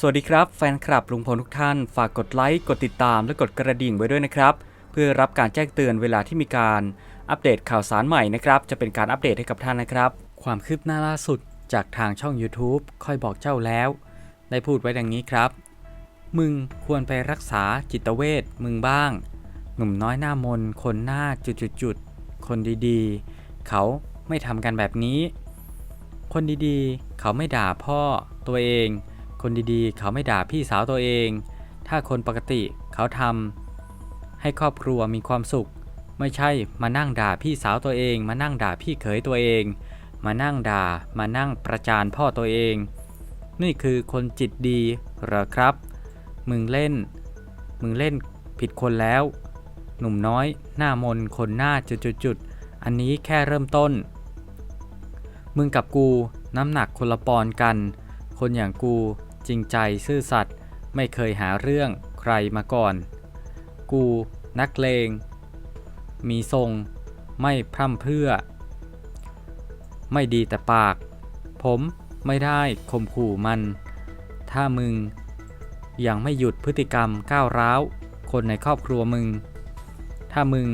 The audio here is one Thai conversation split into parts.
สวัสดีครับแฟนคลับลุงพลทุกท่าน ฝากกดไลค์ กดติดตามและกดกระดิ่งไว้ด้วยนะครับ เพื่อรับการแจ้งเตือนเวลาที่มีการอัปเดตข่าวสารใหม่นะครับ จะเป็นการอัปเดตให้กับท่านนะครับ ความคืบหน้าล่าสุดจากทางช่อง YouTube ค่อยบอกเจ้าแล้ว ได้พูดไว้ดังนี้ครับ มึงควรไปรักษาจิตเวชมึงบ้าง หนุ่มน้อยหน้ามน คนหน้าจุดๆๆคนดีๆ เขาไม่ทำกันแบบนี้ คนดีๆ เขาไม่ด่าพ่อตัวเอง คนดีๆ เขาไม่ด่าพี่สาวตัวเอง ถ้าคนปกติเขาทำให้ครอบครัวมีความสุข ไม่ใช่มานั่งด่าพี่สาวตัวเอง มานั่งด่าพี่เขยตัวเอง มานั่งด่า มานั่งประจานพ่อตัวเอง นี่คือคนจิตดีเหรอครับ มึงเล่น มึงเล่นผิดคนแล้ว หนุ่มน้อย หน้ามนคนหน้าจุดๆๆอันนี้แค่เริ่มต้น มึงกับกูน้ำหนักคนละปอนกัน คนอย่างกู จริงใจซื่อสัตย์ไม่เคยหาเรื่องใครมาก่อน กู นักเลง มีทรง ไม่พร่ำเพื่อ ไม่ดีแต่ปาก ผมไม่ได้ข่มขู่มัน ถ้ามึง ยังไม่หยุดพฤติกรรมก้าวร้าว คนในครอบครัวมึง ถ้ามึง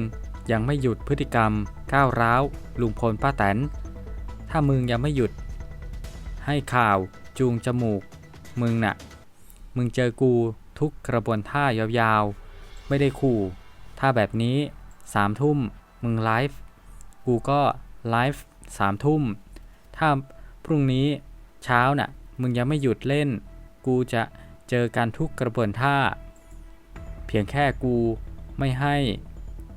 ยังไม่หยุดพฤติกรรมก้าวร้าวลุงพลป้าแตน ถ้ามึงยังไม่หยุด ให้ข่าวจูงจมูก มึงน่ะ มึงเจอกูทุกกระบวนท่ายาวๆ ไม่ได้ขู่ ถ้าแบบนี้สามทุ่มมึงไลฟ์ กูก็ไลฟ์สามทุ่ม ถ้าพรุ่งนี้เช้าน่ะ มึงยังไม่หยุดเล่น กูจะเจอกันทุกกระบวนท่า เพียงแค่กูไม่ให้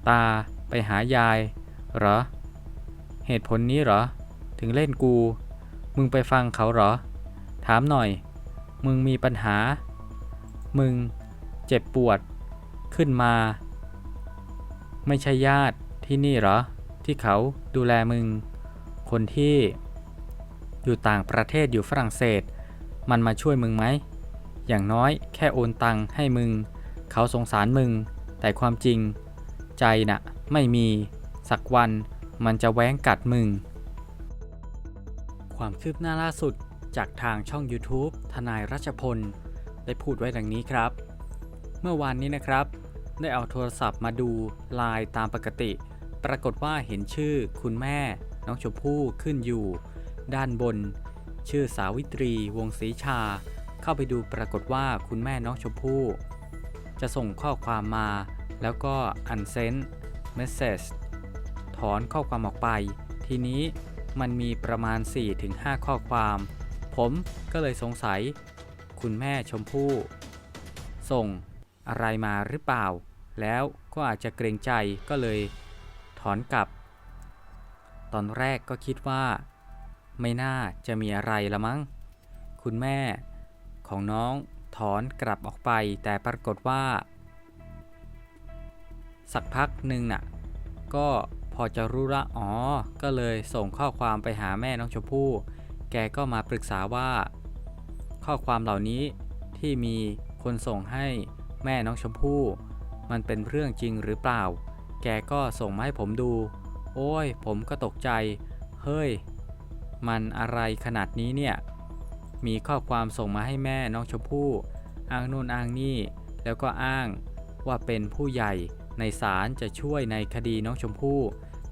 ตาไปหายายเหรอ เหตุผลนี้เหรอ ถึงเล่นกู มึงไปฟังเขาเหรอ ถามหน่อย มึงมีปัญหา มึงเจ็บปวดขึ้นมา ไม่ใช่ญาติที่นี่เหรอ ที่เขาดูแลมึง คนที่อยู่ต่างประเทศอยู่ฝรั่งเศส มันมาช่วยมึงไหม อย่างน้อยแค่โอนตังให้มึง เขาสงสารมึง แต่ความจริง ใจน่ะไม่มีสักวันมันจะแว้งกัดมึง ความคืบหน้าล่าสุด จากทางช่อง YouTube ทนายรัชพล ได้พูดไว้ดังนี้ครับ เมื่อวานนี้นะครับ ได้เอาโทรศัพท์มาดูไลน์ตามปกติ ปรากฏว่าเห็นชื่อคุณแม่ น้องชมพู่ขึ้นอยู่ ด้านบน ชื่อสาวิตรี วงศรีชา เข้าไปดูปรากฏว่าคุณแม่น้องชมพู่ จะส่งข้อความมา แล้วก็ unsend message ถอนข้อความออกไป ทีนี้มันมีประมาณ 4-5 ข้อความ ผมก็เลยสงสัย คุณแม่ชมพู่ ส่งอะไรมาหรือเปล่า แล้วก็อาจจะเกรงใจก็เลยถอนกลับ ตอนแรกก็คิดว่า ไม่น่าจะมีอะไรละมั้ง คุณแม่ของน้องถอนกลับออกไปแต่ปรากฏว่า สักพักหนึ่งน่ะ ก็พอจะรู้ละอ๋อ ก็เลยส่งข้อความไปหาแม่น้องชมพู่ แกก็มาปรึกษาว่า ข้อความเหล่านี้ที่มีคนส่งให้แม่น้องชมพู่ มันเป็นเรื่องจริงหรือเปล่า แกก็ส่งมาให้ผมดู โอ้ย ผมก็ตกใจ เฮ้ย มันอะไรขนาดนี้เนี่ย มีข้อความส่งมาให้แม่น้องชมพู่ อ้างนู่นอ้างนี่ แล้วก็อ้างว่าเป็นผู้ใหญ่ในศาลจะช่วยในคดีน้องชมพู่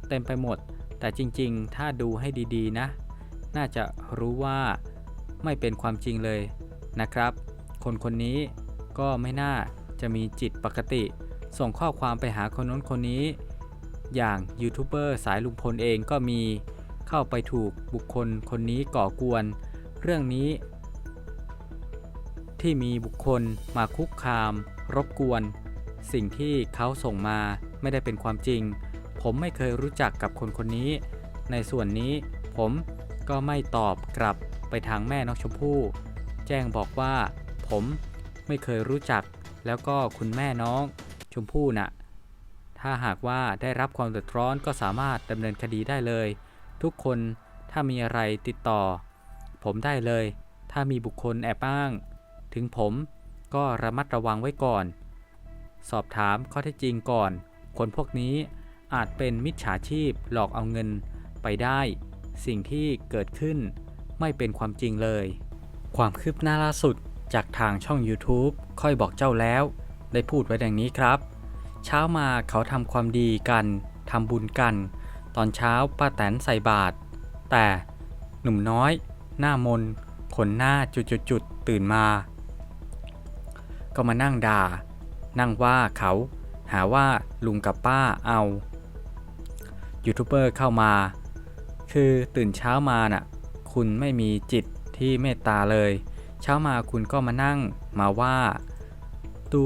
เต็มไปหมด แต่จริงๆ ถ้าดูให้ดีๆ นะ น่าจะรู้ว่าไม่เป็นความจริงเลยนะครับ คนคนนี้ก็ไม่น่าจะมีจิตปกติ ส่งข้อความไปหาคนน้นคนนี้ อย่างยูทูบเบอร์สายลุงพลเองก็มีเข้าไปถูกบุคคลคนนี้ก่อกวน เรื่องนี้ ที่มีบุคคลมาคุกคาม รบกวน สิ่งที่เขาส่งมาไม่ได้เป็นความจริง ผมไม่เคยรู้จักกับคนคนนี้ ในส่วนนี้ผม ก็ไม่ตอบกลับไปทางแม่น้องชมพู่ แจ้งบอกว่า ผมไม่เคยรู้จัก แล้วก็คุณแม่น้องชมพู่น่ะ ถ้าหากว่าได้รับความเดือดร้อนก็สามารถดำเนินคดีได้เลย ทุกคนถ้ามีอะไรติดต่อ ผมได้เลย ถ้ามีบุคคลแอบอ้าง ถึงผมก็ระมัดระวังไว้ก่อน สอบถามข้อเท็จจริงก่อน คนพวกนี้อาจเป็นมิจฉาชีพหลอกเอาเงินไปได้ สิ่งที่เกิดขึ้นไม่เป็นความจริงเลย ความคืบหน้าล่าสุดจากทางช่อง YouTube ค่อยบอกเจ้าแล้ว ได้พูดไว้ดังนี้ครับ เช้ามาเขาทำความดีกันทำบุญกัน ตอนเช้าป้าแตนใส่บาตรแต่หนุ่มน้อย หน้ามนขนหน้าจุดๆๆตื่นมา ก็มานั่งด่า นั่งว่าเขาหาว่าลุงกับป้าเอายูทูบเบอร์เข้ามา คือตื่นเช้ามาน่ะ คุณไม่มีจิตที่เมตตาเลย เช้ามาคุณก็มานั่งมาว่าตู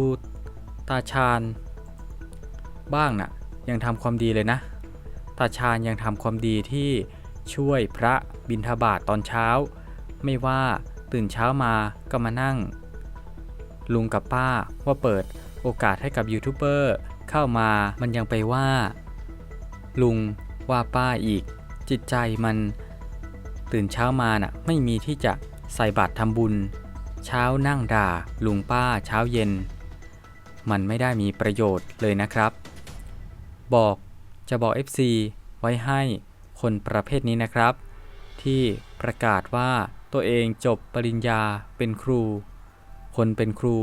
ตาชาญบ้างน่ะยังทำความดีเลยนะ ตาชาญยังทำความดีที่ช่วยพระบิณฑบาตตอนเช้า ไม่ว่าตื่นเช้ามาก็มานั่ง ลุงกับป้าว่าเปิดโอกาสให้กับยูทูบเบอร์เข้ามามันยังไปว่า ลุงว่าป้าอีก จิตใจมันตื่นเช้ามาน่ะไม่มีที่จะใส่บาตรทำบุญ เช้านั่งด่า ลุงป้าเช้าเย็น มันไม่ได้มีประโยชน์เลยนะครับ บอกจะบอก FC ไว้ให้คนประเภทนี้นะครับ ที่ประกาศว่าตัวเองจบปริญญาเป็นครู คนเป็นครู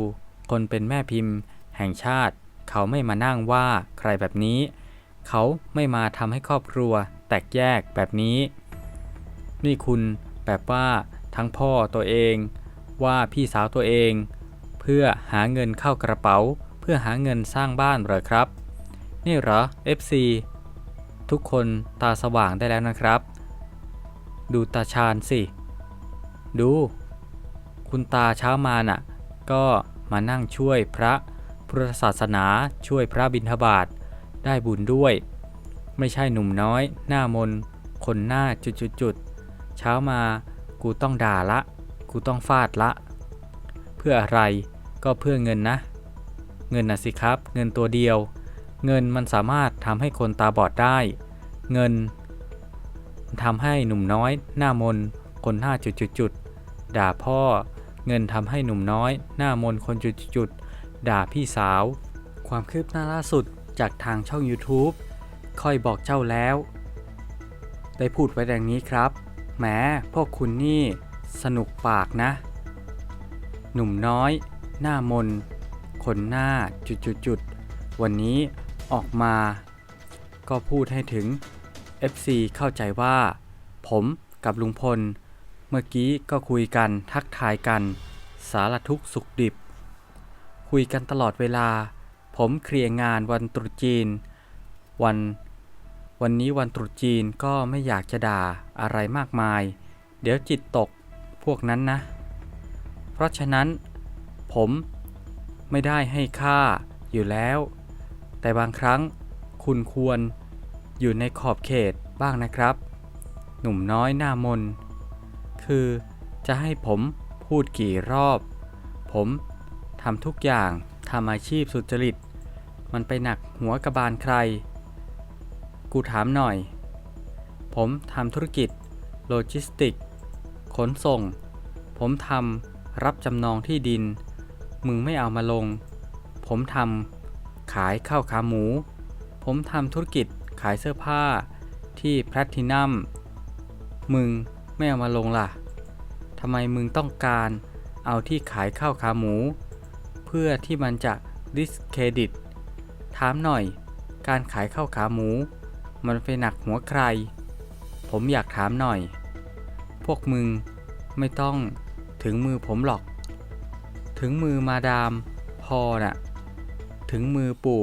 คนเป็นแม่พิมพ์ แห่งชาติ เขาไม่มานั่งว่าใครแบบนี้ เขาไม่มาทำให้ครอบครัว แตกแยกแบบนี้ นี่คุณแบบว่าทั้งพ่อตัวเอง ว่าพี่สาวตัวเอง เพื่อหาเงินเข้ากระเป๋า เพื่อหาเงินสร้างบ้านเหรอครับ นี่เหรอ FC ทุกคนตาสว่างได้แล้วนะครับ ดูตาชาญสิ ดู คุณตาเช้ามาน่ะ ก็มานั่งช่วยพระพุทธศาสนาช่วยพระบิณฑบาต ได้บุญด้วย ไม่ใช่หนุ่มน้อย หน้ามน คนหน้าจุดๆเช้ามากูต้องด่าละ กูต้องฟาดละ เพื่ออะไรก็เพื่อเงินนะ เงินน่ะสิครับ เงินตัวเดียว เงินมันสามารถทำให้คนตาบอดได้ เงินทำให้หนุ่มน้อย หน้ามน คนหน้าจุดๆๆด่าพ่อ เงินทำให้หนุ่มน้อย หน้ามนคนจุดๆด่าพี่สาว ความคืบหน้าล่าสุด จากทางช่อง YouTube ค่อยบอกเจ้าแล้ว ได้พูดไว้ดังนี้ครับแหมพวกคุณนี่สนุกปากนะ หนุ่มน้อย หน้ามน คนหน้าจุดๆๆวันนี้ออกมา ก็พูดให้ถึง FC เข้าใจว่า ผมกับลุงพล เมื่อกี้ก็คุยกันทักทายกัน สารทุกสุขดิบ คุยกันตลอดเวลา ผมเคลียร์งานวันตรุษจีน วันวันนี้วันตรุษจีนก็ไม่อยากจะด่าอะไรมากมาย เดี๋ยวจิตตกพวกนั้นนะ เพราะฉะนั้น ผมไม่ได้ให้ค่าอยู่แล้ว แต่บางครั้งคุณควรอยู่ในขอบเขตบ้างนะครับ หนุ่มน้อยหน้ามน คือจะให้ผมพูดกี่รอบ ผมทำทุกอย่างทำอาชีพสุจริต มันไปหนักหัวกระบาลใคร กูถามหน่อย ผมทำธุรกิจ โลจิสติก ขนส่ง ผมทำรับจำนองที่ดิน มึงไม่เอามาลง ผมทำขายข้าวขาหมู ผมทำธุรกิจขายเสื้อผ้าที่แพลทินัม มึงไม่เอามาลงล่ะ ทำไมมึงต้องการเอาที่ขายข้าวขาหมู เพื่อที่มันจะดิสเครดิต ถามหน่อย การขายข้าวขาหมู มันไปหนักหัวใคร ผมอยากถามหน่อย พวกมึงไม่ต้องถึงมือผมหรอก ถึงมือมาดามพอน่ะ ถึงมือปู่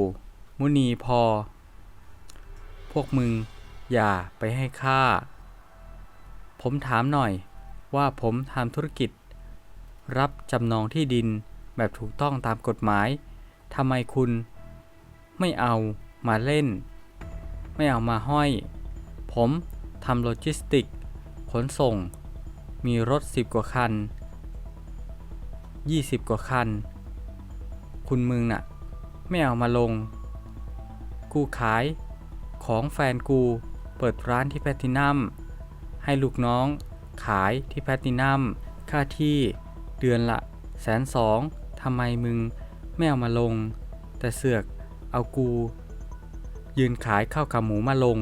มุนีพอ พวกมึงอย่าไปให้ค่า ผมถามหน่อยว่าผมทำธุรกิจ รับจำนองที่ดินแบบถูกต้องตามกฎหมายทำไมคุณ ไม่เอามาเล่น ไม่เอามาห้อย ผมทำโลจิสติก ขนส่ง มีรถ 10 กว่าคัน 20 กว่าคัน คุณมึงน่ะ ไม่เอามาลง กูขายของแฟนกูเปิดร้านที่แพลตินัม ให้ลูกน้องขายที่แพลตินัม ค่าที่เดือนละแสนสองทำไมมึงไม่เอามาลง แต่เสือก เอากู ยืนขายข้าวขาหมูมาลง